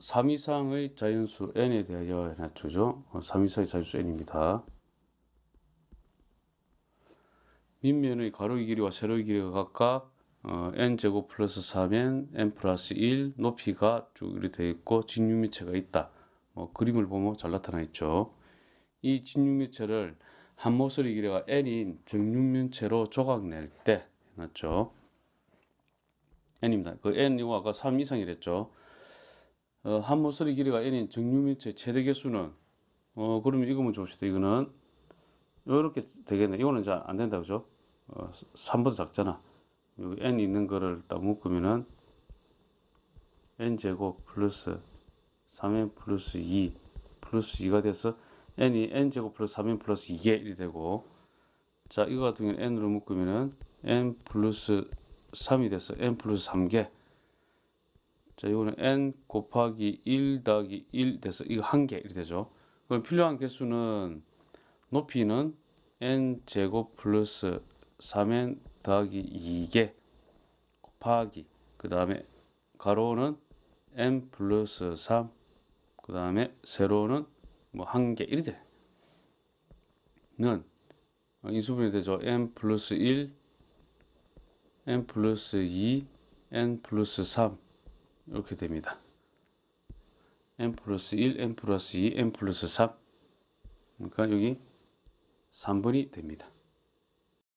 3 이상의 자연수 n에 대하여 해놨죠. 3 이상의 자연수 n입니다. 밑면의 가로의 길이와 세로의 길이가 각각 어, n제곱 플러스 3n, n 플러스 1 높이가 쭉 이렇게 되어 있고 직육미체가 있다. 뭐 그림을 보면 잘 나타나 있죠. 이 직육미체를 한 모서리 길이가 n인 정육면체로 조각낼 때 맞죠? n입니다. 그 n이고 아까 3 이상이랬죠. 어, 한 모서리 길이가 n인 정육면체 최대 개수는 어 그러면 이거 먼저 봅시다. 이거는 이렇게 되겠네. 이거는 잘 안 된다 그죠? 어, 3보다 작잖아. 여기 n 있는 거를 딱 묶으면은 n 제곱 플러스 3n 플러스 2 플러스 2가 돼서 n이 n 제곱 플러스 3n 플러스 2게 1이 되고 자 이거 같은 경우는 n으로 묶으면은 n 플러스 3이 돼서 n 플러스 3개 자 이거는 n 곱하기 1 더하기 1 돼서 이거 한 개 이렇게 되죠. 그럼 필요한 개수는 높이는 n 제곱 플러스 3n 더하기 2개 곱하기 그 다음에 가로는 n 플러스 3 그 다음에 세로는 뭐 한 개 이렇게 는 인수분해 되죠. n 플러스 1 n 플러스 2 n 플러스 3 이렇게 됩니다. n 플러스 1 n 플러스 2 n 플러스 3 그러니까 여기 3번이 됩니다